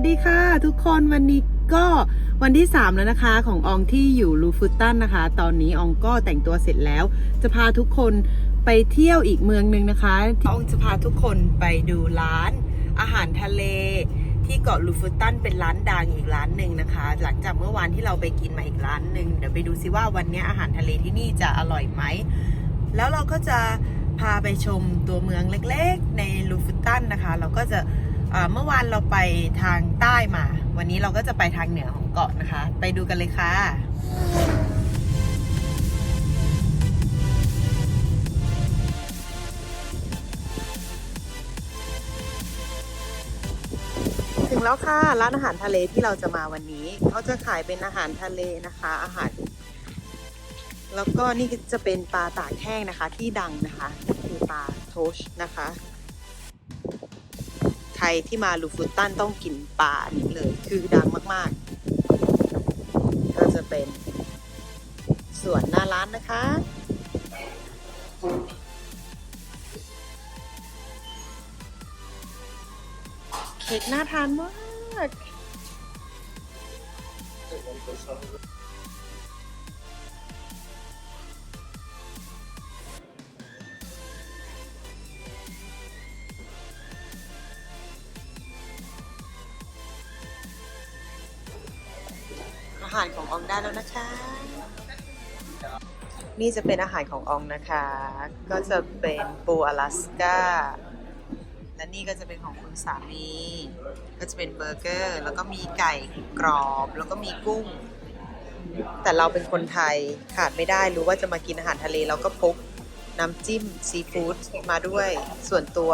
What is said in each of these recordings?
สวัสดีค่ะ ทุกคนวันนี้ก็วันที่ 3 แล้วนะคะ ของอองที่อยู่ลูฟุตตันนะคะ ตอนนี้อองก็แต่งตัวเสร็จแล้ว จะพาทุกคนไปเที่ยวอีกเมืองหนึ่งนะคะอองจะพาทุกคนไปดูร้านอาหารทะเล ที่เกาะลูฟุตตันเป็นร้านดังอีกร้านหนึ่งนะคะ หลังจากเมื่อวานที่เราไปกินมาอีกร้านหนึ่งเดี๋ยวไปดูซิว่าวันนี้อาหารทะเลที่นี่จะอร่อยไหมแล้วเราก็จะพาไปชมตัวเมืองเล็กๆ ในลูฟุตตันนะคะ เราก็จะ เมื่อวานเราไปทางใต้มา วันนี้เราก็จะไปทางเหนือของเกาะนะคะ ไปดูกันเลยค่ะถึงแล้วค่ะร้านอาหารทะเลที่เราจะมาวันนี้เขาจะขายเป็นอาหารทะเลนะคะ อาหาร แล้วก็นี่จะเป็นปลาตากแห้งนะคะ ที่ดังนะคะคือปลาโทชนะคะ ใครที่มาลูฟุตตันต้องกินปลานี้เลย คือดังมากๆ ก็จะเป็นส่วนหน้าร้านนะคะ เค้กน่าทานมากาหารของอองได้แล้วนะคะ นี่จะเป็นอาหารของอองนะคะ ก็จะเป็นปูอลาสก้า และนี่ก็จะเป็นของคุณสามี ก็จะเป็นเบอร์เกอร์ แล้วก็มีไก่กรอบ แล้วก็มีกุ้ง แต่เราเป็นคนไทยขาดไม่ได้รู้ว่าจะมากินอาหารทะเลเราก็พกน้ำจิ้มซีฟู้ดมาด้วยส่วนตัว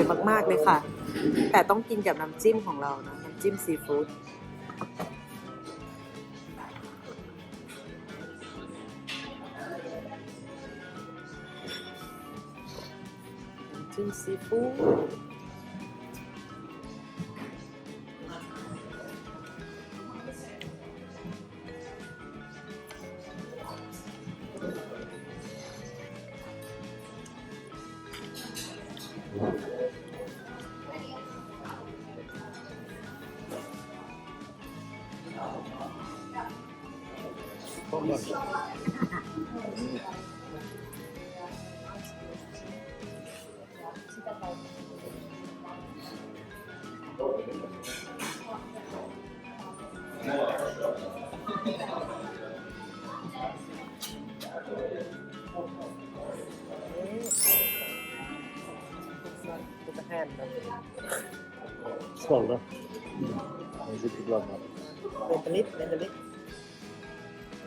ร่อยมากๆเลยค่ะ แต่ต้องกินกับน้ำจิ้มของเรานะน้ำจิ้มซีฟู้ดน้ำจิ้มซีฟู้ด Skål då. Jag är riktigt glad med เป็นตลิ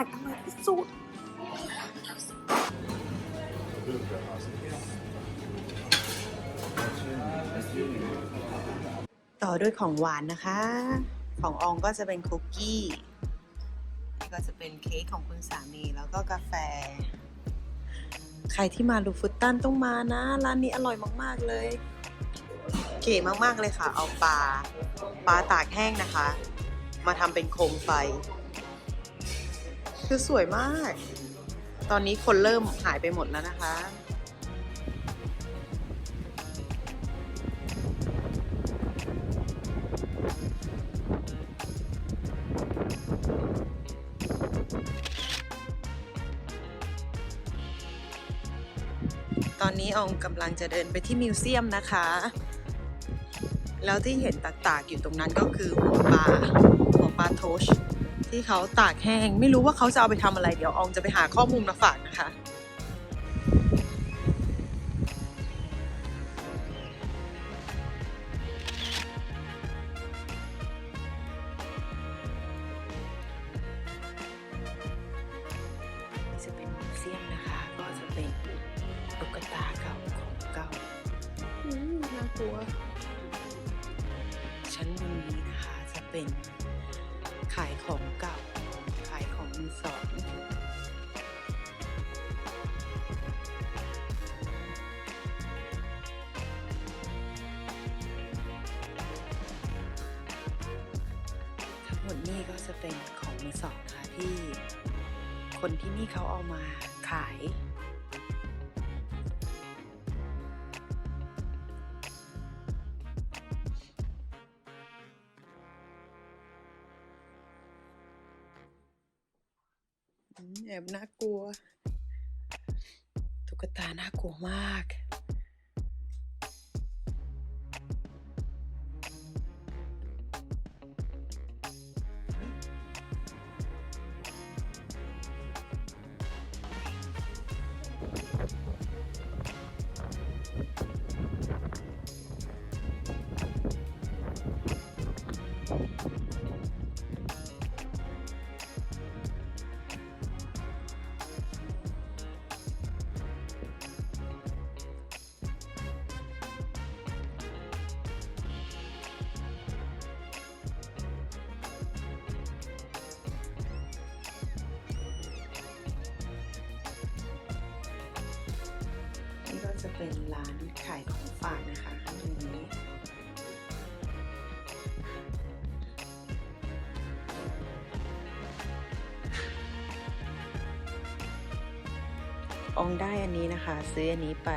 ากอร่อยที่สุดต่อด้วยของหวานนะคะ ของอองก็จะเป็นคุกกี้นี่ก็จะเป็นเค้กของคุณสามีแล้วก็กาแฟ ใครที่มาลูฟุตตันต้องมานะ ร้านนี้อร่อยมาก ๆ เลย เก๋มาก ๆ เลยค่ะ เอาปลา ปลาตากแห้งนะคะ มาทำเป็นโคมไฟ คือสวยมาก ตอนนี้คนเริ่มหายไปหมดแล้วนะคะ ตอนนี้องกำลังจะเดินไปที่มิวเซียมนะคะ แล้วที่เห็นตากๆอยู่ตรงนั้นก็คือหัวปลาหัวปลาโทช ที่เขาตากแห้ง ไม่รู้ว่าเขาจะเอาไปทำอะไร เดี๋ยวอองจะไปหาข้อมูลมาฝากนะคะ ขายของเก่า ขายของมือสองทั้งหมดนี่ก็จะเป็นของมือสองนะคะที่คนที่นี่เขาเอามาขาย แอบน่ากลัว ตุ๊กตาน่ากลัวมาก เป็นร้านขายของฝากนะคะข้างนี้องได้อันนี้นะคะ ซื้ออันนี้ไป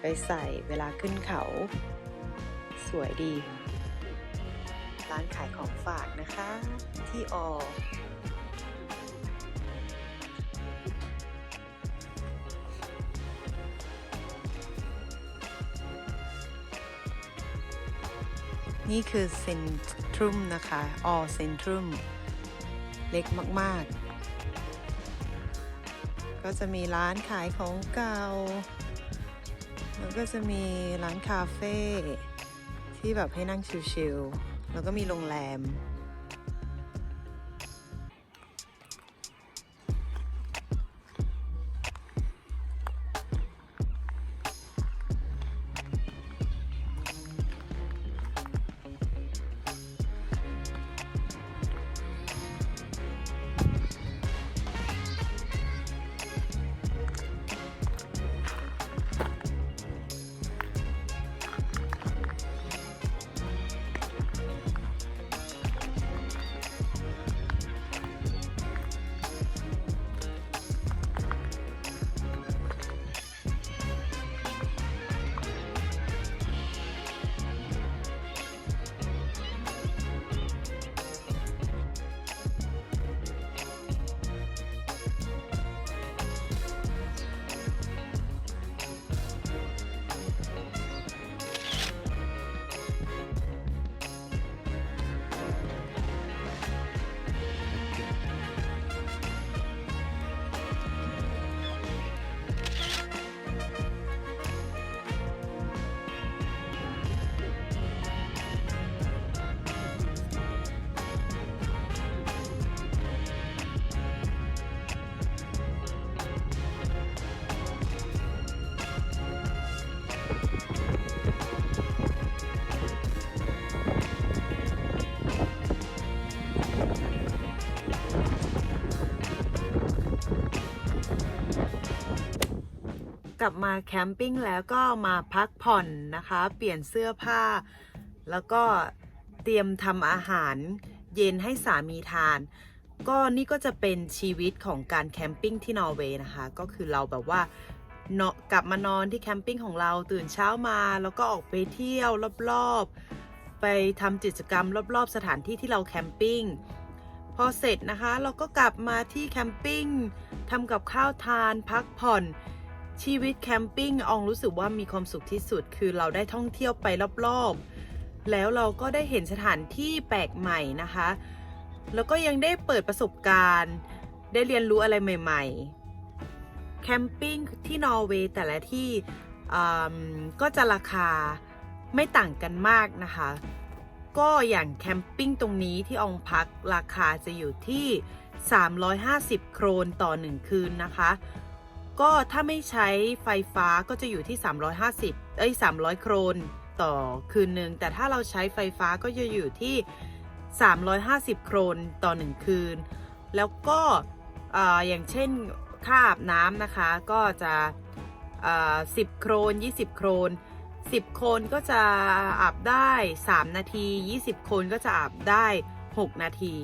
ไปใส่เวลาขึ้นเขา สวยดี ร้านขายของฝากนะคะ ที่ออ นี่คือเซนทรุมนะคะ ออเซนทรุม เล็กมาก ๆ ก็จะมีร้านขายของเก่า แล้วก็จะมีร้านคาเฟ่ที่แบบให้นั่งชิลๆ แล้วก็มีโรงแรม ลับมาแคมปิ้งแล้วก็มาพักผ่อนนะคะ เปลี่ยนเสื้อผ้า แล้วก็เตรียมทำอาหารเย็นให้สามีทาน ก็นี่ก็จะเป็นชีวิตของการแคมปิ้งที่นอร์เวย์นะคะ ก็คือเราแบบว่าเนาะกลับมานอนที่แคมปิ้งของเราตื่นเช้ามา แล้วก็ออกไปเที่ยวรอบๆ ไปทำกิจกรรมรอบๆ สถานที่ที่เราแคมปิ้งพอเสร็จนะคะ เราก็กลับมาที่แคมปิ้งทำกับข้าวทานพักผ่อน ชีวิตแคมปิ้งอองรู้สึกว่ามีความสุขที่สุด คือเราได้ท่องเที่ยวไปรอบๆ แล้วเราก็ได้เห็นสถานที่แปลกใหม่นะคะ แล้วก็ยังได้เปิดประสบการณ์ ได้เรียนรู้อะไรใหม่ๆ แคมปิ้งที่นอร์เวย์แต่ละที่ก็จะราคาไม่ต่างกันมากนะคะ ก็อย่างแคมปิ้งตรงนี้ที่อองพักราคาจะอยู่ที่ 350 โครนต่อ 1 คืนนะคะ ก็ถ้าไม่ใช้ไฟฟ้าก็จะอยู่ที่ 350 เอ้ย 300 โครนต่อคืนหนึ่ง แต่ถ้าเราใช้ไฟฟ้าก็จะอยู่ที่ 350 โครนต่อ 1 คืน แล้วก็ออย่างเช่นค่าอาบน้ำนะคะ ก็จะ10 โครน 20 โครน 10 โครนก็จะอาบได้ 3 นาที 20 โครนก็จะอาบได้ 6 นาที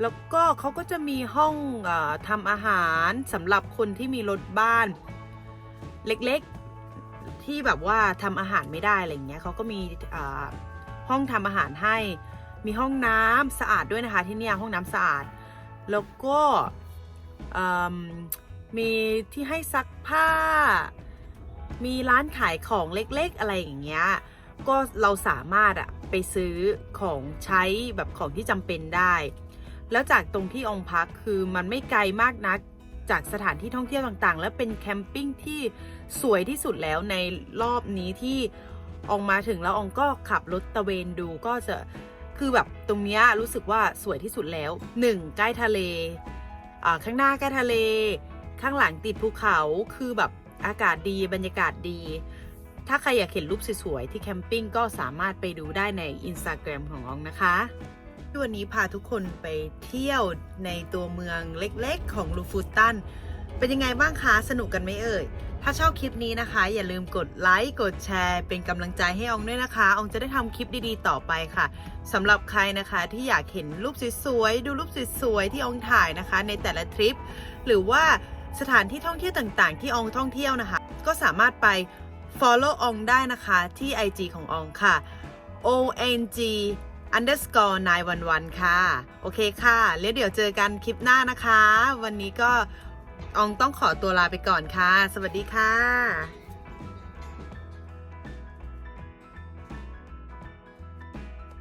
แล้วก็เขาก็จะมีห้องอทำอาหารสำหรับคนที่มีรถบ้าน เล็กๆที่แบบว่าทำอาหารไม่ได้อะไรเงี้ยเขาก็มีห้องทำอาหารให้ มีห้องน้ำสะอาดด้วยนะคะที่เนี่ยห้องน้ำสะอาด แล้วก็มีที่ให้ซักผ้า มีร้านขายของเล็กๆ อะไรอย่างเงี้ย ก็เราสามารถอะไปซื้อของใช้แบบของที่จำเป็นได้ แล้วจากตรงที่องค์พักคือมันไม่ไกลมากนักจากสถานที่ท่องเที่ยวต่างๆ และเป็นแคมปิ้งที่สวยที่สุดแล้วในรอบนี้ที่อองมาถึงแล้วองก็ขับรถตะเวนดูก็จะคือแบบตรงเนี้ยรู้สึกว่าสวยที่สุดแล้วหนึ่งใกล้ทะเลข้างหน้าใกล้ทะเล ข้างหลังติดภูเขาคือแบบอากาศดีบรรยากาศดี ถ้าใครอยากเห็นรูปสวยๆที่แคมปิ้งก็สามารถไปดูได้ใน Instagram ของอองนะคะ วันนี้พาทุกคนไปเที่ยวในตัวเมืองเล็กๆ ของลูฟูตัน เป็นยังไงบ้างคะ สนุกกันไหมเอ่ย ถ้าชอบคลิปนี้นะคะ อย่าลืมกดไลค์ กดแชร์ เป็นกำลังใจให้อองด้วยนะคะ อองจะได้ทำคลิปดีๆ ต่อไปค่ะสำหรับใครนะคะที่อยากเห็นรูปสวยๆ ดูรูปสวยๆ ที่อองถ่ายนะคะ ในแต่ละทริป หรือว่าสถานที่ท่องเที่ยวต่างๆ ที่อองท่องเที่ยวนะคะ ก็สามารถไป follow อองได้นะคะที่ IG ของอองค่ะ ONG underscore 911 ค่ะ โอเคค่ะ แล้วเดี๋ยวเจอกันคลิปหน้านะคะ วันนี้ก็อองต้องขอตัวลาไปก่อนค่ะ สวัสดีค่ะ